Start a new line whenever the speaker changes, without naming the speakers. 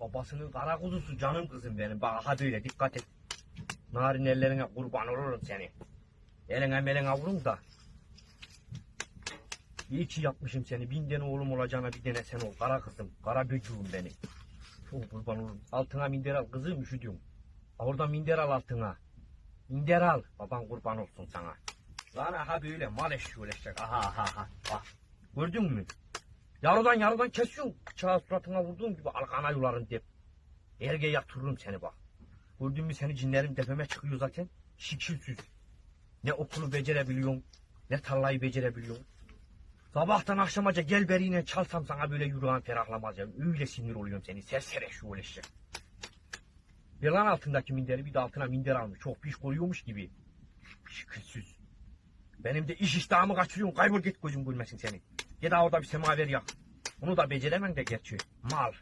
Babasının kara kuzusu canım kızım benim. Bak aha böyle dikkat et. Narin ellerine kurban olurum seni. Eline meline vururum da. İyi ki yapmışım seni. Bin tane oğlum olacağına bir tane sen ol. Kara kızım. Kara böcüğüm beni. Çok kurban olurum. Altına minder al kızım üşüdüm. Orada minder al altına. Minder al. Baban kurban olsun sana. Lan aha böyle mal eşi uğraşacak. Aha aha aha. Bak. Gördün mü? Yarıdan yarıdan kesiyorsun. Bıçağı suratına vurduğum gibi arkana yularım dep. Erge yatırırım seni bak. Gördün mü seni cinlerim tepeme çıkıyor zaten. Şikilsiz. Ne okulu becerebiliyorsun. Ne tarlayı becerebiliyorsun. Sabahtan akşamaca gel beriyle çalsam sana böyle yüreğin ferahlamaz ya. Öyle sinir oluyorum seni. Sersere şu uğraşacak. Bir lan altındaki minderi bir de altına minder almış. Çok piş koyuyormuş gibi. Şükürsüz. Benim de iş iştahımı kaçırıyorsun. Kaybol git gözüm görmesin seni. Ya da orada bir semaver yak. Onu da beceremem de gerçi. Mal.